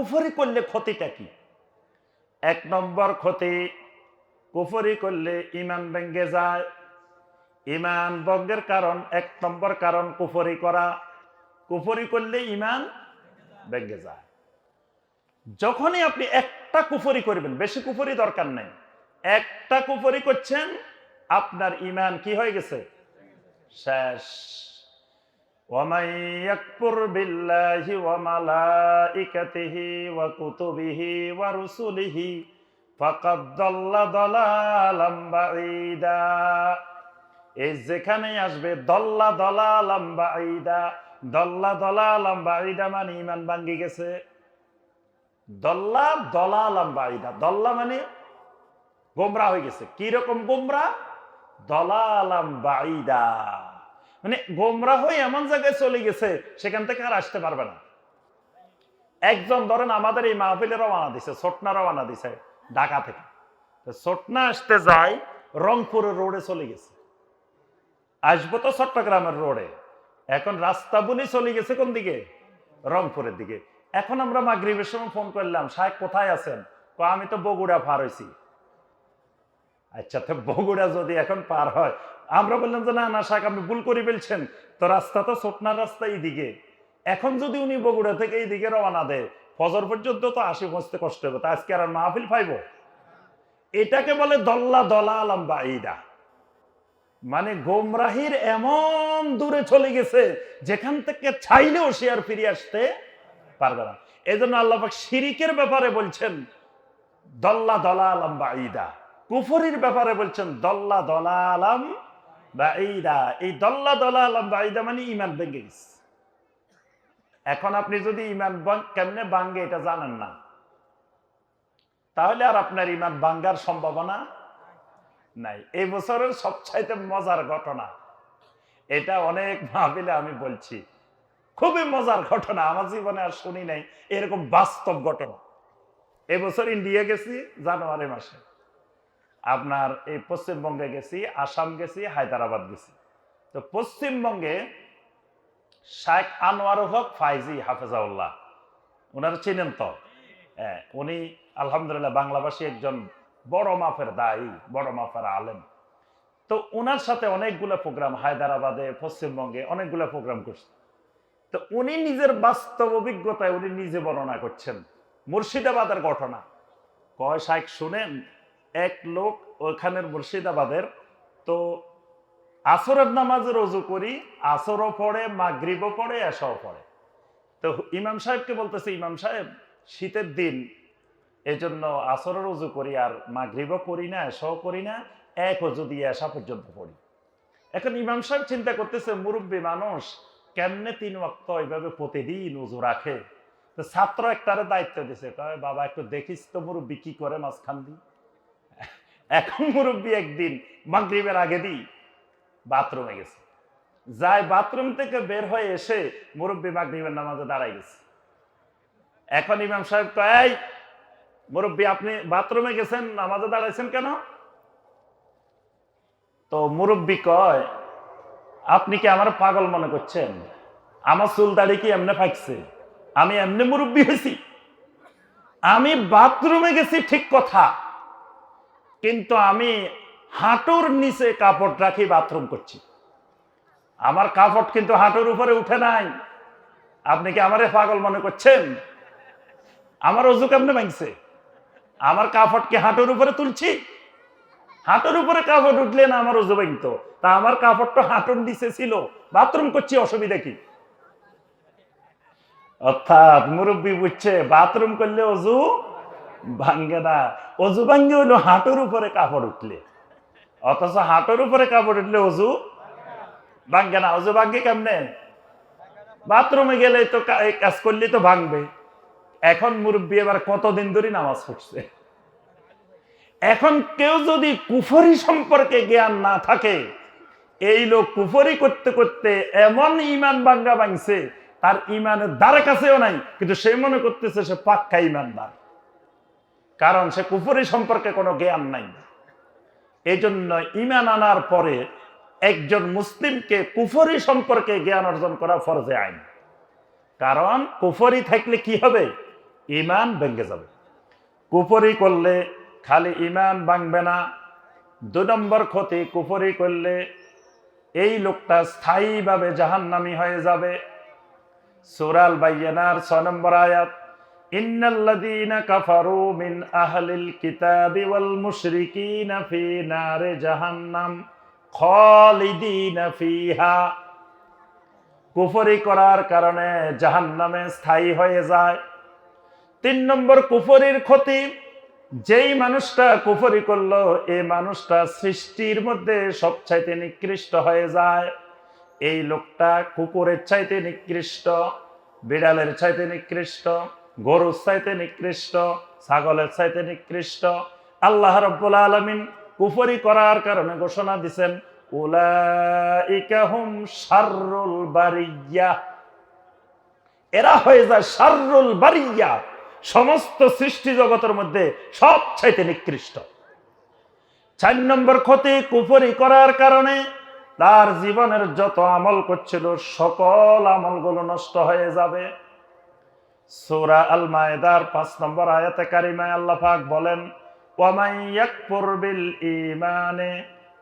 কুফরি করলে ক্ষতিটা কি? এক নম্বর ক্ষতি, কুফরি করলে ইমান ভেঙ্গে যায়। ইমান ভঙ্গের কারণ, এক নম্বর কারণ কুফরি করা। কুফরি করলে ইমান ভেঙ্গে যায়। যখনই আপনি একটা কুফরি করবেন, বেশি কুফরি দরকার নেই। একটা কুফরি করছেন, আপনার ইমান কি হয়ে গেছে? শেষ। ومن يكفر بالله وملائكته وكتبه ورسله فقد ضل ضلالا بعيدا এই যেখানেই আসবে দল্লা দলালাম বাঈদা দল্লা দলালাম বাঈদা মানে ইমান ভাঙ্গি গেছে দল্লা দলালাম বাঈদা দল্লা মানে গোমরা হয়ে গেছে কি রকম গোমরা দলালাম বাঈদা মানে গোমরা হয়ে এমন জায়গায় চলে গেছে, সেখান থেকে আর আসতে পারবে না। একজন ধরেন আমাদের এই মাহফিলে রওনা দিছে ছোটনা রওনা দিছে ঢাকা থেকে। ছোটনা আসতে যায়, রংপুরের রোডে চলে গেছে। আসব তো চট্টগ্রামের রোডে এখন রাস্তা বলি চলে গেছে কোন দিকে? রংপুরের দিকে। এখন আমরা মাগরিবের সময় ফোন করলাম, সাহেব কোথায় আছেন? আমি তো বগুড়া পার হয়েছি আচ্ছা তো বগুড়া যদি এখন পার হয়, আমরা বললাম যে, না না, শাক, আপনি ভুল করে ফেলছেন। তো রাস্তা তো ছোটনার রাস্তা এইদিকে। এখন যদি উনি বগুড়া থেকে এইদিকে রওনা দেয়, ফজর পর্যন্ত তো আসি পৌঁছতে কষ্ট হবে। তা আজকে আর মাহফিল পাইব? এটাকে বলে দল্লা দলা আলাম বা এইদা মানে গোমরাহির এমন দূরে চলে গেছে, যেখান থেকে চাইলেও সে আর ফিরে আসতে পারবে না। এই জন্য আল্লাহ শিরিকের ব্যাপারে বলছেন, দল্লা দলা আলাম বা ঈদা। কুফরির ব্যাপারে বলছেন, দল্লা দলা আলাম বা ঈদা এই দল্লা দলা আলাম বা মানে ইমান ভেঙে গেছে। এখন আপনি যদি ইমান কেমনে ভাঙ্গে এটা জানেন না। তাহলে আর আপনার ইমান ভাঙ্গার সম্ভাবনা নাই। এই বছরের সবচাইতে মজার ঘটনা, এটা অনেক ভাবিলে আমি বলছি, খুবই মজার ঘটনা, আমার জীবনে আর শুনি নাই, এরকম বাস্তব ঘটনা। এবছর ইন্ডিয়া গেছি জানুয়ারি মাসে। আপনার এই পশ্চিমবঙ্গে গেছি আসাম গেছি হায়দ্রাবাদ গেছি। তো পশ্চিমবঙ্গে শায়েখ আনোয়ার হক ফাইজি হাফেজাউল্লাহ ওনারা চিনেন তো? হ্যাঁ, উনি আলহামদুলিল্লাহ বাংলাভাষী একজন বড় মাফের দায়ী বড় মাফের আলেম। তো ওনার সাথে অনেকগুলো প্রোগ্রাম হায়দ্রাবাদে পশ্চিমবঙ্গে অনেকগুলো প্রোগ্রাম করছে। তো উনি নিজের বাস্তব অভিজ্ঞতায় উনি নিজে বর্ণনা করছেন। মুর্শিদাবাদের ঘটনা। কয় শাইক শুনেন? এক লোক ওখানের মুর্শিদাবাদের। তো আসরের নামাজের অজু করি, আসরও পড়ে, মাগরিবও পড়ে এসাও পড়ে। তো ইমাম সাহেবকে বলতেছে, ইমাম সাহেব, শীতের দিন, এজন্য আসরের অজু করি আর মাগরিবও করি না এসাও করি না এক অজু দিয়ে আসা পর্যন্ত পড়ি। এখন ইমাম সাহেব চিন্তা করতেছে, মুরব্বী মানুষ, কেমনে তিন ওয়াক্ত এইভাবে প্রতিদিন উজু রাখে? তো ছাত্র একটারে দায়িত্ব দিছে, কয়, বাবা, একটু দেখিস তো মুরব্বী কি করে মাঝখান দি এখন মুরব্বী একদিন মাগরিবের আগে দিই বাথরুমে গেছে। যায় বাথরুম থেকে বের হয়ে এসে মুরব্বী মাগরিবের নামাজে দাঁড়াই গেছে। এখন ইমাম সাহেব কয় মুরব্বী, আপনি বাথরুমে গেছেন, নামাজে দাঁড়াইছেন কেন? তো মুরব্বী কয়, আপনি কি আমার পাগল মনে করছেন? আমার চুল দাড়ি কি এমনি ফাঁকছে আমি এমনি মুরব্বী হয়েছি। আমি বাথরুমে গেছি ঠিক কথা। কিন্তু আমি হাঁটুর নিচে কাপড় রাখি, বাথরুম করছি। আমার কাপড় কিন্তু হাঁটুর উপরে উঠে নাই। আপনি কি আমারে পাগল মনে করছেন? আমার অজু কেমনে ভাঙছে? আমার কাপড় কি হাঁটুর উপরে তুলছি? হাঁটুর উপরে কাপড় উঠলে না আমার অজু ভাঙতো? তা আমার কাপড়টা হাঁটুর নিচে ছিল, বাথরুম করছি, অসুবিধা কি? অর্থাৎ মুরব্বী বুঝছে, বাথরুম করলে অজু ভাঙ্গে না অজু ভাঙ্গে হলো হাঁটুর উপরে কাপড় উঠলে। অথচ হাঁটুর উপরে কাপড় উঠলে অজু ভাঙ্গে না। অজু ভাঙ্গে কেমনে? বাথরুমে গেলে তো কাজ করলে তো ভাঙবে। এখন মুরব্বী এবার কতদিন ধরে নামাজ পড়ছে? এখন কেউ যদি কুফরি সম্পর্কে জ্ঞান না থাকে, এই লোক কুফরি করতে করতে এমন ইমান বাঙ্গা ভাঙছে, তার ইমানের দ্বারে কাছেও নাই, কিন্তু সে মনে করতেছে সে পাক্কা ইমানদার। কারণ সে কুফরি সম্পর্কে কোনো জ্ঞান নাই। এই জন্য ইমান আনার পরে একজন মুসলিমকে কুফরি সম্পর্কে জ্ঞান অর্জন করা ফরজে আইন। কারণ কুফরি থাকলে কি হবে? ইমান ভেঙে যাবে। কুফরি করলে খালি ইমান ভাঙবে না। দু নম্বর ক্ষতি, কুফরি করলে এই লোকটা স্থায়ীভাবে জাহান্নামি হয়ে যাবে। সুরাল বাইয়ানার ছ নম্বর আয়াত। ইন্নাল্লাযীনা কাফারু মিন আহলিল কিতাবি ওয়াল মুশরিকিনা ফি নারে জাহান্নাম খালিদিনা ফিহা। কুফরি করার কারণে জাহান্নামে স্থায়ী হয়ে যায়। তিন নম্বর কুফরির ক্ষতি, যেই মানুষটা কুফরি করল এই মানুষটা সৃষ্টির মধ্যে সবচাইতে নিকৃষ্ট হয়ে যায়। এই লোকটা কুকুরের চাইতে নিকৃষ্ট, বিড়ালের চাইতে নিকৃষ্ট গরুর চাইতে নিকৃষ্ট, ছাগলের চাইতে নিকৃষ্ট। আল্লাহ রব্বুল আলমিন কুফরি করার কারণে ঘোষণা দিছেন, উলাইকা হুম শাররুল এরা হয়ে যায় শাররুল বারিয়া। সমস্ত সৃষ্টি জগতের মধ্যে সব চাইতে নিকৃষ্ট। চার নম্বর ক্ষতি, কুফরি করার কারণে তার জীবনের যত আমল করছিল, সকল আমলগুলো নষ্ট হয়ে যাবে। সূরা আল মায়েদার পাঁচ নম্বর আয়াতে কারিমায় আল্লাহ পাক বলেন ওয়ামাই ইয়াকফুর বিল ঈমানে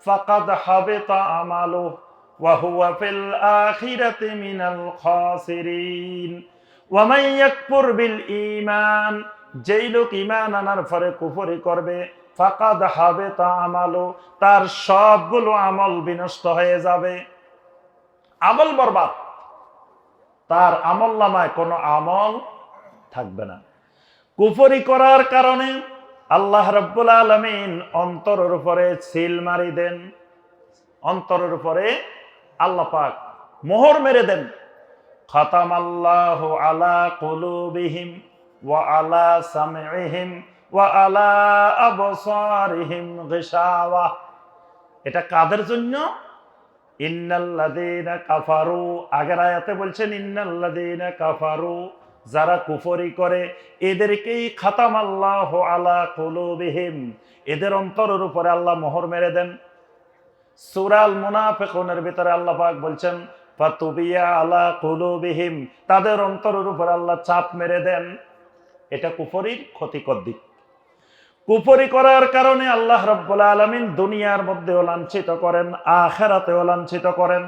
ফাকাদ হাবিতা আমালুহু ওয়া হুয়া ফিল আখিরাতি মিনাল খাসিরিন। ওয়ামাই ইয়াকফুর বিল ঈমান, যেই লোক ঈমান আনার পরে কুফরি করবে, ফাকাদ হাবিতা আমালু তার সবগুলো আমল বিনষ্ট হয়ে যাবে। আমল বরবাদ। তার আমল নামায় কোনো আমল থাকবে না। কুফরি করার কারণে আল্লাহ রব্বুল আলমিন অন্তরের উপরে সিল মারি দেন। অন্তরের উপরে আল্লাহ পাক মোহর মেরে দেন। খতাম আল্লাহ আলা কুলুবিহিম ওয়া আলা সামিহিম ওয়া আলা আবসারিহিম গিশাওয়া। এটা কাদের জন্য? ইন্নাল্লাযীনা কাফারু। আগের আয়াতে বলছেন, ইন্নাল্লাযীনা কাফারু যারা কুফরি করে, এদেরকেই খাতাম আল্লাহ আলা কুলুবিহিম। এদের অন্তরের উপরে আল্লাহ মোহর মেরে দেন। সুরাল মুনাফিকুনের ভিতরে আল্লাহ পাক বলছেন, ফাতুবিয়া আলা কুলুবিহিম। তাদের অন্তরের উপরে আল্লাহ চাপ মেরে দেন। এটা কুফরির ক্ষতিকর দিক। কুফরি করার কারণে আল্লাহ রব্বুল আলমিন দুনিয়ার মধ্যেও লাঞ্ছিত করেন, আখেরাতেও লাঞ্ছিত করেন।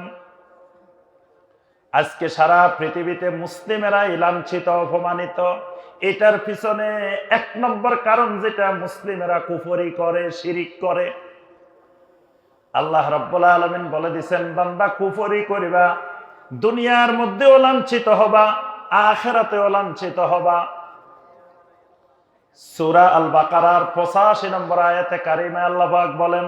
আজকে সারা পৃথিবীতে মুসলিমেরাই লাঞ্ছিত, অপমানিত। এটার পিছনে এক নম্বর কারণ যেটা মুসলিমেরা কুফরি করে, শিরিক করে। আল্লাহ রব্বুল আলমিন বলে দিছেন, বান্দা কুফরি করিবা, দুনিয়ার মধ্যেও লাঞ্ছিত হবা, আখেরাতেও লাঞ্ছিত হবা। সুরা আল বাকারার পঁচাশি নম্বর আয়াতে কারিমে আল্লাহ বলেন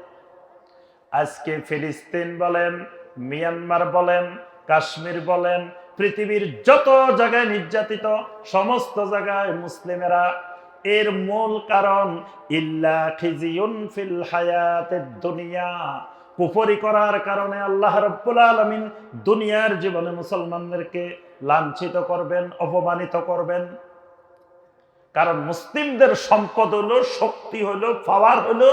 আজকে ফিলিস্তিন বলেন, মিয়ানমার বলেন, কাশ্মীর বলেন, পৃথিবীর যত জায়গায় নির্যাতিত, সমস্ত জায়গায় মুসলিমেরা, এর মূল কারণ ইল্লা খিজিউন ফিল হায়াতের দুনিয়া। কুফরি করার কারণে আল্লাহ রব্বুল আলমিন দুনিয়ার জীবনে মুসলমানদেরকে লাঞ্ছিত করবেন, অপমানিত করবেন। কারণ মুসলিমদের সম্পদ হলো, শক্তি হলো, পাওয়ার হলো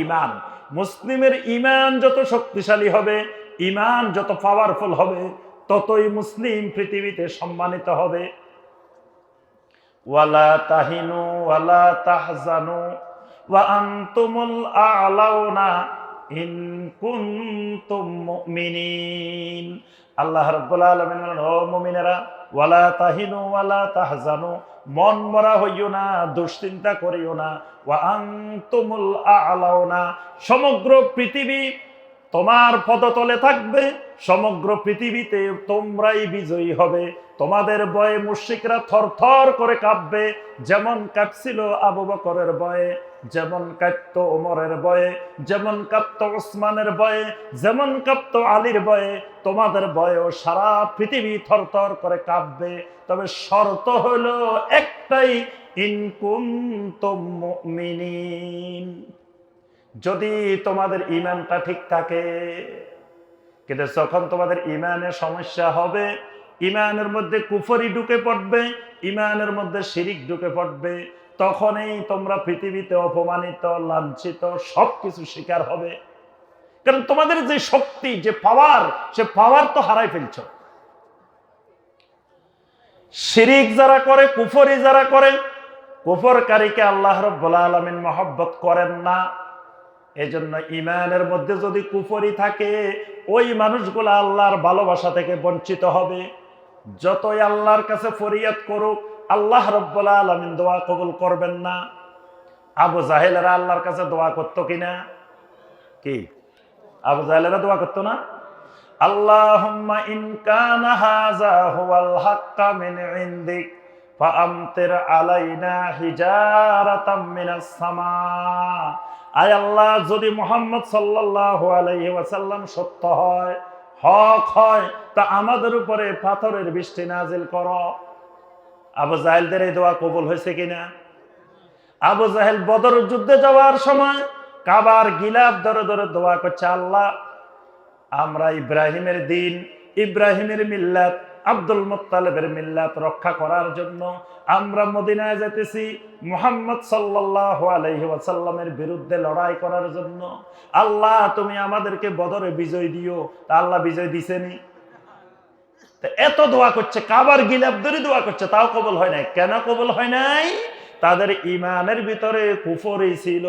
ইমান মুসলিমের ইমান যত শক্তিশালী হবে ইমান যত পাওয়ারফুল হবে, ততই মুসলিম পৃথিবীতে সম্মানিত হবে। ওয়ালা তাহিনু ওয়ালা তাহজানু ওয়া আনতুমুল আলাউনা ইন কুনতুম মুমিনিন। আল্লাহ রাব্বুল আলামিন বলেন, ও মুমিনেরা ওয়ালা তাহিনু ওয়ালা তাহজানু, মন মরা হইও না, দুশ্চিন্তা করিও না, ওয়া আনতুমুল আলাউনা, সমগ্র পৃথিবী তোমার পদতলে থাকবে, সমগ্র পৃথিবীতে তোমরাই বিজয়ী হবে। তোমাদের বয়ে মুশিকরা থরথর করে কাঁপবে, যেমন কাঁপছিল আবু বকরের বয়ে। যেমন কাঁপত ওমরের বয়ে যেমন কাঁপত ওসমানের বয়ে যেমন কাঁপত আলীর বয়ে তোমাদের বয়েও সারা পৃথিবী থরথর করে কাঁপবে তবে শর্ত হলো একটাই, ইন কুনতুম মুমিনিন। যদি তোমাদের ইমানটা ঠিক থাকে, কিন্তু যখন তোমাদের ইমানের সমস্যা হবে ইমানের মধ্যে কুফরি ঢুকে পড়বে ইমানের মধ্যে শিরিক ঢুকে পড়বে তখনই তোমরা পৃথিবীতে অপমানিত, লাঞ্ছিত, সবকিছু শিকার হবে। কারণ তোমাদের যে শক্তি, যে পাওয়ার সে পাওয়ার তো হারাই ফেলছ। শিরিক যারা করে, কুফরি যারা করে, কুফরকারীকে আল্লাহ রব্বুল আলমিন মহব্বত করেন না। এজন্য ইমানের মধ্যে যদি কুফরি থাকে, ওই মানুষগুলো আল্লাহর ভালোবাসা থেকে বঞ্চিত হবে। যতই আল্লাহর কাছে ফরিয়াদ করুক আল্লাহ রব্বুল আলমিন দোয়া কবুল করবেন না। আবু জাহেলেরা আল্লাহর কাছে দোয়া করতো কিনা? কি? আবু জাহেলেরা দোয়া করতো না? সামা। আল্লাহ, যদি মুহাম্মদ ওয়াসাল্লাম সত্য হয়, হক হয়, তা আমাদের উপরে পাথরের বৃষ্টি নাজিল করো। আবু জাহেলদের এই দোয়া কবুল হয়েছে কিনা? আবু জাহেল বদর যুদ্ধে যাওয়ার সময় কাবার গিলাপ ধরে ধরে দোয়া করছে, আল্লাহ, আমরা ইব্রাহিমের দিন, ইব্রাহিমের মিল্লাত, আব্দুল মুত্তালেবের মিল্লাত রক্ষা করার জন্য আমরা মদিনায় যেতেছি মুহাম্মদ সাল্লাল্লাহু আলাইহি ওয়াসাল্লামের বিরুদ্ধে লড়াই করার জন্য। আল্লাহ, তুমি আমাদেরকে বদরে বিজয় দিও। তা আল্লাহ বিজয় দিছেনি এত দোয়া করছে, কাবার গিলাপ ধরে দোয়া করছে, তাও কবল হয় নাই। কেন কবল হয় নাই? তাদের ইমানের ভিতরে কুফরি ছিল।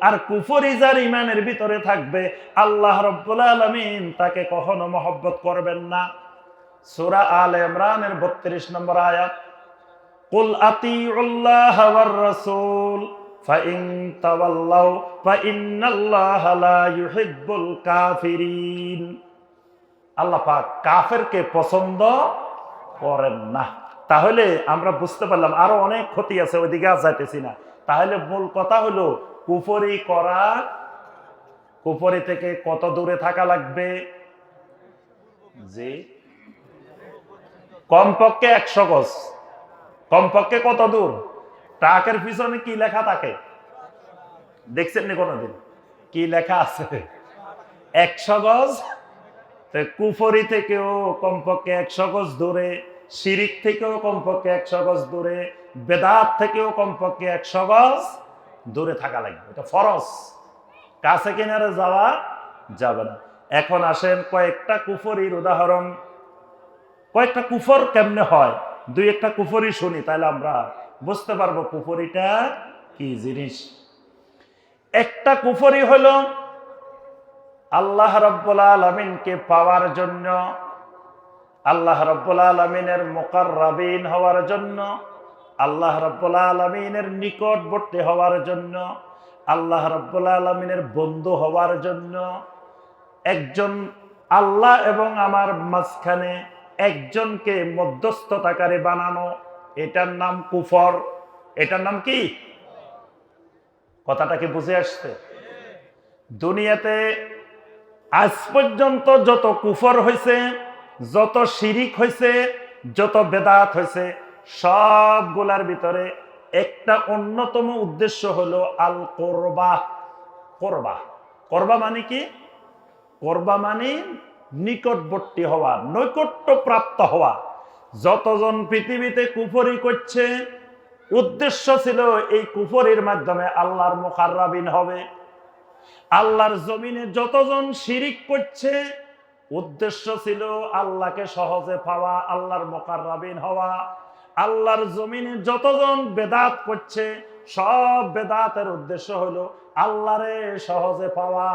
আর কুফরি যার ইমানের ভিতরে থাকবে, আল্লাহ রব্বুল আলমিন তাকে কখনো মহব্বত করবেন না। সুরা আল ইমরানের বত্রিশ নম্বর আয়াত, কুল আতিউল্লাহ ওয়ার রাসূল, ফাইন তাওয়াল্লাউ, ফাইন্নাল্লাহা লা ইউহিব্বুল কাফিরিন। আল্লাহ পাক কাফেরকে পছন্দ করেন না। তাহলে আমরা বুঝতে পারলাম আরও অনেক ক্ষতি আছে, ওইদিকে আর যাইতেছি না। তাহলে মূল কথা হলো কুফরি করা, কুফরি থেকে কত দূরে থাকা লাগবে? জি। কমপক্ষে একশো গজ। কমপক্ষে কত দূর? ট্রাকের পিছনে কি লেখা থাকে? দেখছেন নি কোনোদিন? কি লেখা আছে? একশো গজ কুফরি থেকেও কমপক্ষে একশো গজ দূরে, শিরিক থেকেও কমপক্ষে একশো গজ দূরে, বেদাত থেকেও কমপক্ষে একশো গজ দূরে থাকা লাগবে। এটা ফরজ। কাছে কিনারে যাওয়া যাবে না। এখন আসেন কয়েকটা কুফরির উদাহরণ। কয়েকটা কুফর কেমনে হয়? দুই একটা কুফরি শুনি, তাহলে আমরা বুঝতে পারব কুফরিটা কি জিনিস। একটা কুফরি হলো আল্লাহ রব্বুল আলমিনকে পাওয়ার জন্য, আল্লাহ রব্বুল আলমিনের মোকাররাবিন হওয়ার জন্য, আল্লাহ রব্বুল আলমিনের নিকটবর্তী হওয়ার জন্য, আল্লাহ রব্বুল আলমিনের বন্ধু হওয়ার জন্য, একজন আল্লাহ এবং আমার মাঝখানে একজনকে মধ্যস্থতাকারী বানানো, এটার নাম কুফর। এটার নাম কি? কথাটা কি বুঝে আসছে? দুনিয়াতে আজ পর্যন্ত যত কুফর হয়েছে যত শিরিক হয়েছে যত বেদাত হয়েছে সবগুলার ভিতরে একটা অন্যতম উদ্দেশ্য হলো আল কোরবা। করবা। করবা মানে কি? করবা মানে নিকটবর্তী হওয়া নৈকট্য প্রাপ্ত হওয়া। যতজন পৃথিবীতে কুফরি করছে, উদ্দেশ্য ছিল এই কুফরির মাধ্যমে আল্লাহর মুখাররাবিন হবে। আল্লাহর জমিনে যতজন শিরিক করছে, উদ্দেশ্য ছিল আল্লাহকে সহজে পাওয়া, আল্লাহর মোকাররাবিন হওয়া। আল্লাহর জমিনে যতজন বেদাত করছে, সব বেদাতের উদ্দেশ্য হলো আল্লাহরে সহজে পাওয়া।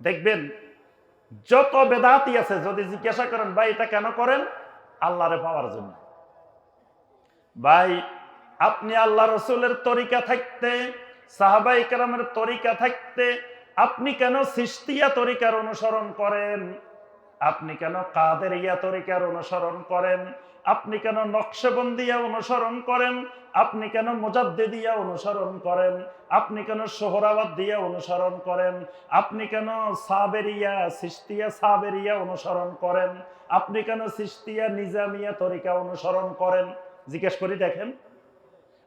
দেখবেন, যত বেদাতি আছে, যদি জিজ্ঞাসা করেন, ভাই, এটা কেন করেন? আল্লাহরে পাওয়ার জন্য। ভাই, আপনি আল্লাহ রসুলের তরিকা থাকতে সাহাবাই কেরামের তরিকা থাকতে আপনি কেন সৃষ্টিয়া তরিকার অনুসরণ করেন? আপনি কেন কাদের ইয়া তরিকার অনুসরণ করেন? আপনি কেন নকশবন্দিয়া অনুসরণ করেন? আপনি কেন মুজাদ্দিদিয়া অনুসরণ করেন? আপনি কেন সোহরাবাদ দিয়া অনুসরণ করেন? আপনি কেন সাবেরিয়া, সিস্তিয়া সাবেরিয়া অনুসরণ করেন? আপনি কেন সিস্তিয়া নিজামিয়া তরিকা অনুসরণ করেন? জিজ্ঞেস করি দেখেন।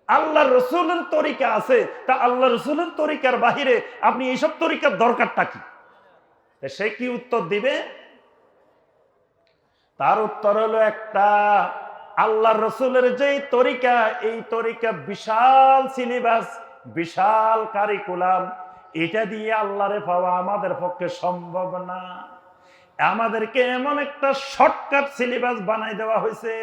আল্লাহ রসুলের তরিকা আছে, তা আল্লাহ রসুলের তরিকার বাহিরে আপনি এইসব তরিকার দরকারটা কি? সে কি উত্তর দিবে? তার উত্তর হলো একটা আল্লাহ রসুলের যে তরিকা, এই তরিকা বিশাল সিলেবাস, বিশাল কারিকুলাম, এটা দিয়ে আল্লাহরে পাওয়া আমাদের পক্ষে সম্ভব না। আমাদেরকে এমন একটা শর্টকাট সিলেবাস বানাই দেওয়া হয়েছে।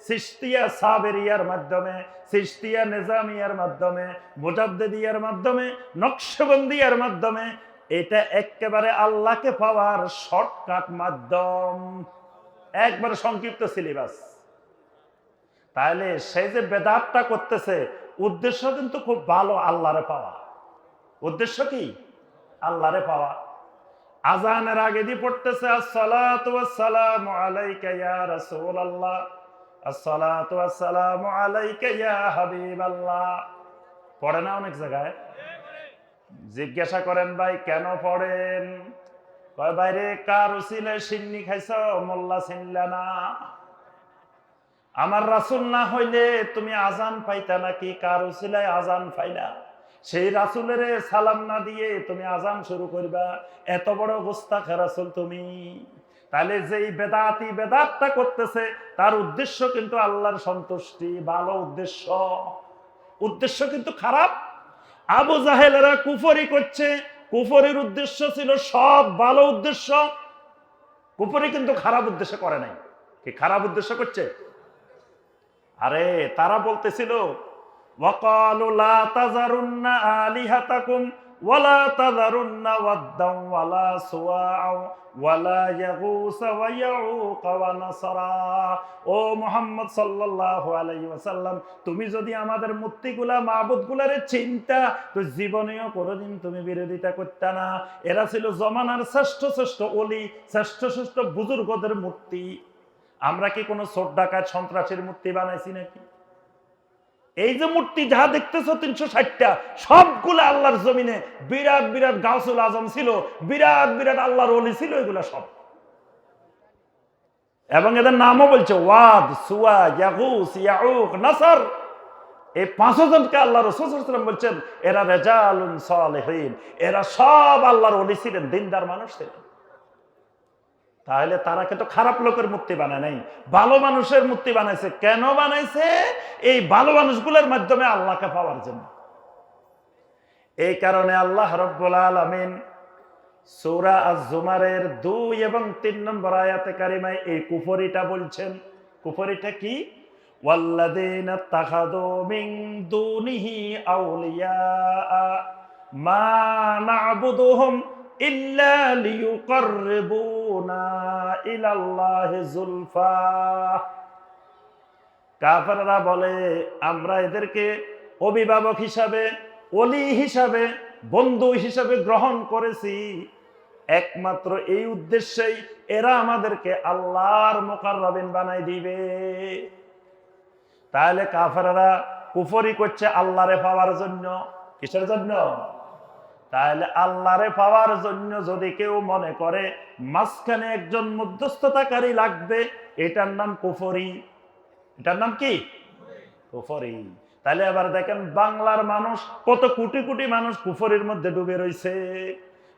সিস্তিয়া সাবেরিয়ার মাধ্যমে সিস্তিয়া নিজামিয়ার মাধ্যমে, মুজাদ্দিদিয়ার মাধ্যমে, নকশবন্দিয়ার মাধ্যমে। এটা একেবারে আল্লাহকে পাওয়ার শর্টকাট মাধ্যম। একবারে সংক্ষিপ্ত সিলেবাস তাহলে সে যে বেদাতটা করতেছে, উদ্দেশ্য কিন্তু খুব ভালো আল্লাহরে পাওয়া। উদ্দেশ্য কি? আল্লাহরে পাওয়া। আজানের আগে দিয়ে পড়তেছে ওয়াসসালামু আলাইকা ইয়া রাসূলুল্লাহ। আসসালাতু ওয়াসসালামু আলাইকা ইয়া হাবিবাল্লাহ। পড়ে না অনেক জায়গায়? জিজ্ঞাসা করেন, ভাই, কেন পড়েন? কয় বাইরে কার উসিলে সিন্নি খাইছ? মোল্লা চিনলা না। আমার রাসুল না হইলে তুমি আজান পাইতা নাকি? কার উসিলায় আজান পাইলা? সেই রাসুলের সালাম না দিয়ে তুমি আজান শুরু করবা। এত বড় গোস্তাখ রাসুল তুমি। তাহলে যেই বেদাতি বেদাতটা করতেছে, তার উদ্দেশ্য কিন্তু আল্লাহর সন্তুষ্টি, ভালো উদ্দেশ্য। উদ্দেশ্য কিন্তু খারাপ। আবু জাহেলেরা কুফরি করছে। কুফরির উদ্দেশ্য ছিল সব ভালো উদ্দেশ্য। কুফরি কিন্তু খারাপ উদ্দেশ্য করে নাই। কি খারাপ উদ্দেশ্য করছে? আরে তারা বলতেছিল وقالوا لا تذرن آلهتكم ولا تذرن ودا ولا سواعا ولا يغوس ويعوق ونصرا ও মোহাম্মদ সাল্লাল্লাহু আলাইহি ওয়াসাল্লাম তুমি যদি আমাদের মূর্তিগুলা মাবুদগুলারে চিন্তা তো জীবনেও কোনোদিন তুমি বিরোধিতা করতে না এরা ছিল জমানার শ্রেষ্ঠ শ্রেষ্ঠ অলি শ্রেষ্ঠ শ্রেষ্ঠ বুজুর্গদের মূর্তি আমরা কি কোনো চোর ডাকাত সন্ত্রাসের মূর্তি বানাইছি নাকি এই যে মূর্তি যাহা দেখতেছো তিনশো ষাটটা, সবগুলো আল্লাহর জমিনে বিরাট বিরাট গাউসুল আজম ছিল, বিরাট বিরাট আল্লাহর অলি ছিল, এগুলা সব। এবং এদের নামও বলছে ওয়াদ, সুয়া, ইয়াগুস, ইয়াউক, নাসার। এই পাঁচজনকে আল্লাহ রসুলাম বলছেন, এরা রেজালুন সালেহীন, এরা সব আল্লাহর অলি ছিলেন, দিনদার মানুষ ছিলেন। তাহলে তারা কিন্তু খারাপ লোকের মূর্তি বানায় নাই ভালো মানুষের মূর্তি বানাইছে কেন বানাইছে এই ভালো মানুষগুলোর মাধ্যমে আল্লাহকে পাওয়ার জন্য এই কারণে আল্লাহ রব্বুল আলমিন সৌরা আজ জুমারের দুই এবং তিন নম্বর আয়াতে কারিমায় এই কুফরিটা বলছেন কুফরিটা কি والذين اتخذوا من دونه أولياء ما نعبدهم ইল্লা লিয়ুকাররিবুনা ইলাল্লাহি যুলফা কাফাররা বলে, আমরা এদেরকে অভিভাবক হিসাবে অলি হিসাবে, বন্ধু হিসাবে গ্রহণ করেছি। একমাত্র এই উদ্দেশ্যেই এরা আমাদেরকে আল্লাহর মোকারবিন বানাই দিবে। তাহলে কাফাররা কুফরি করছে আল্লাহরে পাওয়ার জন্য। কিসের জন্য? তাহলে আল্লাহরে পাওয়ার জন্য যদি কেউ মনে করে মাঝখানে একজন মধ্যস্থতাকারী লাগবে, এটার নাম কুফরি। এটার নাম কি? কুফরি। তাহলে আবার দেখেন বাংলার মানুষ, কত কোটি কোটি মানুষ কুফরির মধ্যে ডুবে রয়েছে।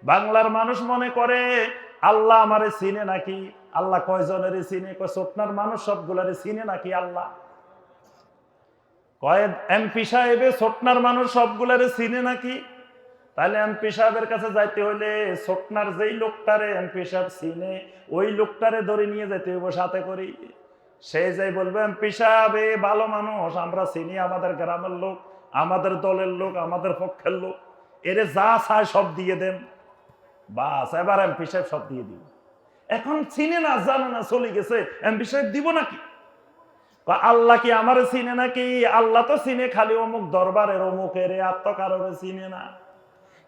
বাংলার মানুষ মনে করে, আল্লাহ আমারে চিনে নাকি? আল্লাহ কয়জনের চিনে? কয় স্বপ্নার মানুষ সবগুলারে চিনে নাকি আল্লাহ? কয় এমপি সাহেবে ছোটনার মানুষ সবগুলারে চিনে নাকি? তাহলে এমপি সাহেবের কাছে যাইতে হইলে ছোটনার যেই লোকটারে এমপি সাহেব চিনে, ওই লোকটারে ধরে নিয়ে যাইতে হইব সাথে করি সে যাই বলবে এমপি সাহেব এ ভালো মানুষ, আমরা চিনি আমাদের গ্রামের লোক, আমাদের দলের লোক, আমাদের পক্ষের লোক। এরে যা চায় সব দিয়ে দেন। বাস, এবার এমপি সাহেব সব দিয়ে দিব এখন চিনে না, জানে না, চলে গেছে এমপি সাহেব দিব নাকি? আল্লাহ কি আমার চিনে নাকি? আল্লাহ তো চিনে, খালি অমুক দরবারের অমুকের আত্মকাররে চিনে না।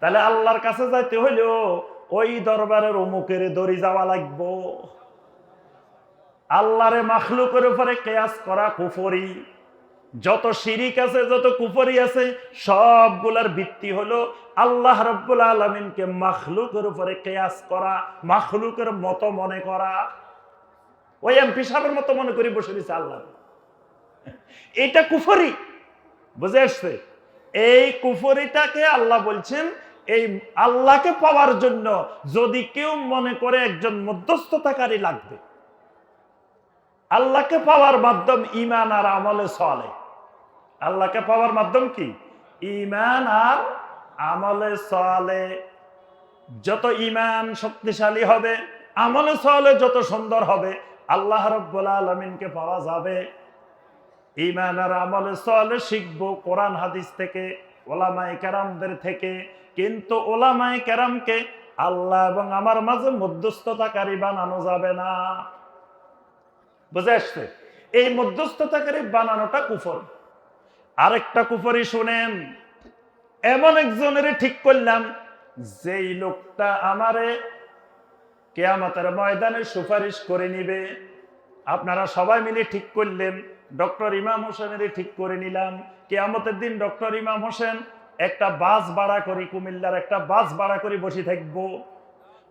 তাহলে আল্লাহর কাছে যাইতে হইলেও ওই দরবারের অমুকের দড়ি যাওয়া লাগবো। আল্লাহরে মাখলুকের উপরে কেয়াস করা কুফরি। যত শিরিক আছে, যত কুফরি আছে, সবগুলার ভিত্তি হলো আল্লাহ রব্বুল আলমিনকে মাখলুকের উপরে কেয়াস করা, মাখলুকের মতো মনে করা। ওই এমপি সাহেবের মতো মনে করি বসে দিচ্ছে আল্লাহ। এটা কুফরি, বুঝে আসছে? এই কুফরিটাকে আল্লাহ বলছেন এই আল্লাহকে পাওয়ার জন্য যদি কেউ মনে করে একজন মধ্যস্থতাকারী লাগবে। আল্লাহকে পাওয়ার মাধ্যম ইমান আর আমলে চলে আল্লাহকে পাওয়ার মাধ্যম কি? ইমান আর আমলে চলে যত ইমান শক্তিশালী হবে, আমলে চলে যত সুন্দর হবে, আল্লাহ রব্বুল আলমিনকে পাওয়া যাবে। ইমান আর আমলে চলে শিখব কোরআন হাদিস থেকে। ওলামাই কেরামদের থেকে। কিন্তু ওলামাই কেরামকে আল্লাহ এবং আমার মাঝে মধ্যস্থতাকারী বানানো যাবে না। বুঝে আসছে? এই মধ্যস্থতাকারী বানানোটা কুফর। আরেকটা কুফরি শুনেন, এমন একজনের ঠিক করলাম, যেই লোকটা আমারে কেয়ামতের ময়দানে সুপারিশ করে নিবে। আপনারা সবাই মিলে ঠিক করলেন ডক্টর ইমাম হোসেনের ঠিক করে নিলাম। কেয়ামতের দিন ডক্টর ইমাম হোসেন একটা বাস ভাড়া করি কুমিল্লার একটা বাস ভাড়া করে বসে থাকব,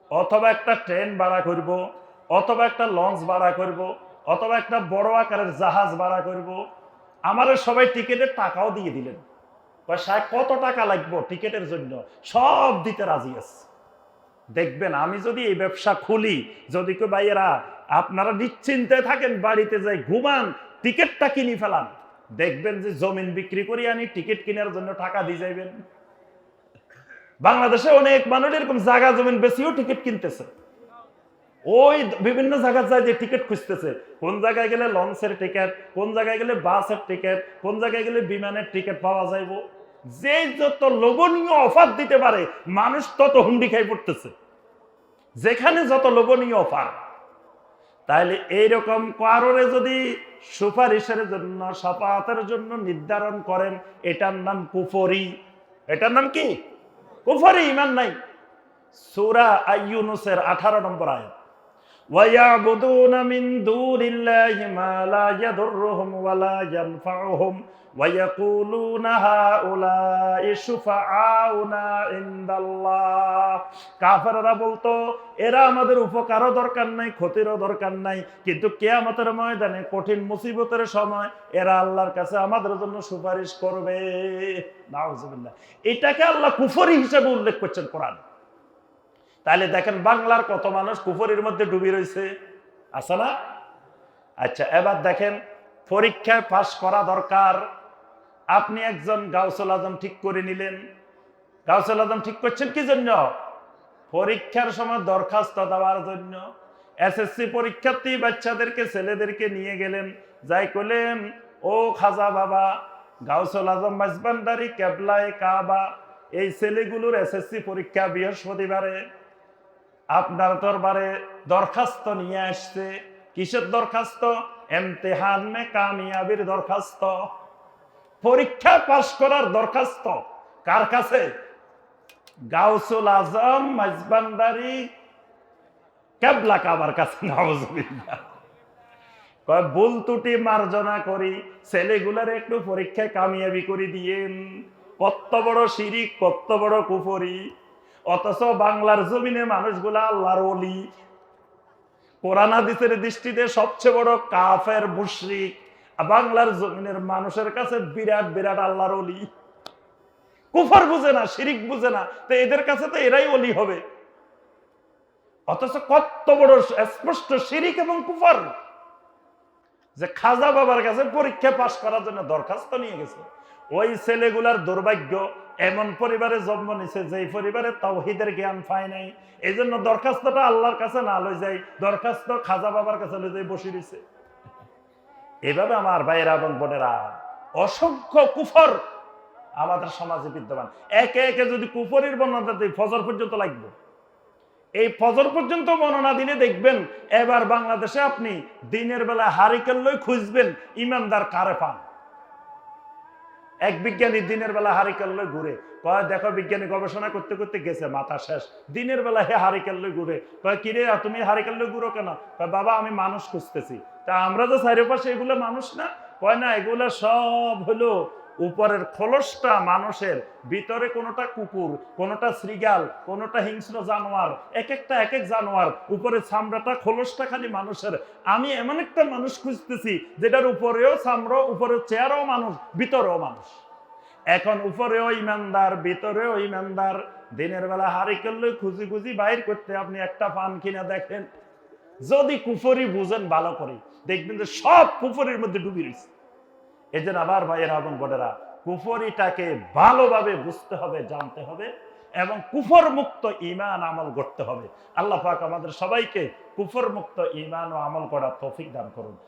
অথবা একটা ট্রেন ভাড়া করব, অথবা একটা লঞ্চ ভাড়া করব, অথবা একটা বড় আকারের জাহাজ ভাড়া করব। আমার সবাই টিকিটের টাকাও দিয়ে দিলেন। সাহেব, কত টাকা লাগবে টিকিটের জন্য? সব দিতে রাজি আছে। দেখবেন, আমি যদি এই ব্যবসা খুলি, যদি কেউ ভাইয়েরা আপনারা নিশ্চিন্তে থাকেন, বাড়িতে যাই, ঘুমান টিকিটটা কিনে ফেলান। দেখবেন যে জমিন বিক্রি করি আনি, টিকিট কেনার জন্য টাকা দিয়ে যাইবেন। বাংলাদেশে অনেক মানুষ এরকম জায়গা জমিন বেশিও টিকিট কিনতেছে। ওই বিভিন্ন জায়গায় যায় যে টিকিট খুঁজতেছে। কোন জায়গায় গেলে লঞ্চের টিকিট, কোন জায়গায় গেলে বাসের টিকিট, কোন জায়গায় গেলে বিমানের টিকিট পাওয়া যাইব। যে যত লোভনীয় অফার দিতে পারে, মানুষ তত হুন্ডি খাই পড়তেছে। যেখানে যত লোভনীয় অফার। তাহলে এইরকম কারোরে যদি সুপারিশের জন্য সাপাতের জন্য নির্ধারণ করেন এটার নাম কুফরি এটার নাম কি কুফরি ইমান নাই সুরা আইয়ুনুসের আঠারো নম্বর আয়াত ويعبدون من دون الله ما لا يضرهم ولا ينفعهم ويقولون هؤلاء شفعاؤنا عند الله কাফেররা বলতো এরা আমাদের উপকারও দরকার নাই ক্ষতিরও দরকার নাই কিন্তু কেয়ামতের ময়দানে কঠিন মুসিবতের সময় এরা আল্লাহর কাছে আমাদের জন্য সুপারিশ করবে নাউজুবিল্লাহ এটাকে আল্লাহ কুফরি হিসেবে উল্লেখ করছেন কোরআন তাহলে দেখেন বাংলার কত মানুষ কুফরির মধ্যে ডুবি রয়েছে আছে না আচ্ছা এবার দেখেন পরীক্ষায় পাশ করা দরকার আপনি একজন গাউসুল আজম ঠিক করে নিলেন। গাউসুল আজম ঠিক করছেন কি জন্য? পরীক্ষার সময় দরখাস্ত দেওয়ার জন্য। এসএসসি পরীক্ষার্থী বাচ্চাদেরকে, ছেলেদেরকে নিয়ে গেলেন। যাই করলেন, ও খাজা বাবা, গাউসুল আজম মাসবান্ডারি কেবলায় কাবা, এই ছেলেগুলোর এসএসসি পরীক্ষা বৃহস্পতিবারে। আপনার দরবারে দরখাস্ত নিয়ে আসছে। কিসের দরখাস্ত? এমতেহান মে কামিয়াবির দরখাস্ত। পরীক্ষা পাশ করার দরখাস্ত। কার কাছে? গাউসুল আজম, মাজবান্দারি, কেবলা কাবার কাছে? ভুল ত্রুটি মার্জনা করি, ছেলেগুলার একটু পরীক্ষায় কামিয়াবি করে দিয়েন। কত বড় শিরিক, কত বড় কুফরি। অথচ বাংলার জমিনে মানুষগুলা আল্লাহর অলি কোরআন হাদিসের দৃষ্টিতে সবচেয়ে বড় কাফের মুশরিক। বাংলার জমিনের মানুষের কাছে বিরাট বিরাট আল্লাহর অলি কুফর বুঝে না, শিরিক বুঝে না, তো এদের কাছে তো এরাই অলি হবে। অথচ কত বড় স্পষ্ট শিরিক এবং কুফর যে খাজা বাবার কাছে পরীক্ষা পাশ করার জন্য দরখাস্ত নিয়ে গেছে। ওই ছেলেগুলার দুর্ভাগ্য, এমন পরিবারে জন্ম নিছে, যেই পরিবারে তাওহিদের জ্ঞান পায় নাই। এই জন্য দরখাস্তটা আল্লাহর কাছে না লই যাই, দরখাস্ত খাজা বাবার কাছে লই যাই বসে দিছে। এভাবে আমার ভাইয়েরা এবং বোনেরা অসংখ্য কুফর আমাদের সমাজে বিদ্যমান। একে একে যদি কুফরের বর্ণনা দিই, ফজর পর্যন্ত লাগবে। এই ফজর পর্যন্ত বর্ণনা দিনে দেখবেন, এবার বাংলাদেশে আপনি দিনের বেলা হারিকেল লই খুঁজবেন, ইমানদার কারে পান। এক বিজ্ঞানী দিনের বেলা হারিকেল লই ঘুরে দেখো বিজ্ঞানী গবেষণা করতে করতে গেছে, মাথা শেষ। দিনের বেলা হে হারিকেল লই ঘুরে কিরে তুমি হারিকেল লই ঘুরো কেন? বাবা, আমি মানুষ খুঁজতেছি। তা আমরা তো চারিপাশে এগুলো মানুষ না? কয়, না, এগুলো সব হলো উপরের খোলসটা মানুষের, ভিতরে কোনোটা কুকুর, কোনোটা শ্রীগাল কোনোটা হিংস্র জানোয়ার এক একটা এক এক জানোয়ার উপরে চামড়াটা, খোলসটা খালি মানুষের। আমি এমন একটা মানুষ খুঁজতেছি যেটার উপরেও চামড়া উপরেও চেয়ারও মানুষ, ভিতরেও মানুষ। এখন উপরেও ইমানদার, ভিতরেও ইমানদার। দিনের বেলা হারি করলে খুঁজি খুঁজি বাইর করতে আপনি একটা পান কিনা দেখেন। যদি কুফরি বুঝেন ভালো করে, দেখবেন যে সব কুফরির মধ্যে ডুবি রয়েছে। জন্য আবার ভাইয়েরা এবং বোনেরা, কুফরিটাকে ভালোভাবে বুঝতে হবে, জানতে হবে এবং কুফর মুক্ত ইমান আমল করতে হবে। আল্লাহ পাক আমাদের সবাইকে কুফর মুক্ত ইমান ও আমল করার তৌফিক দান করুন।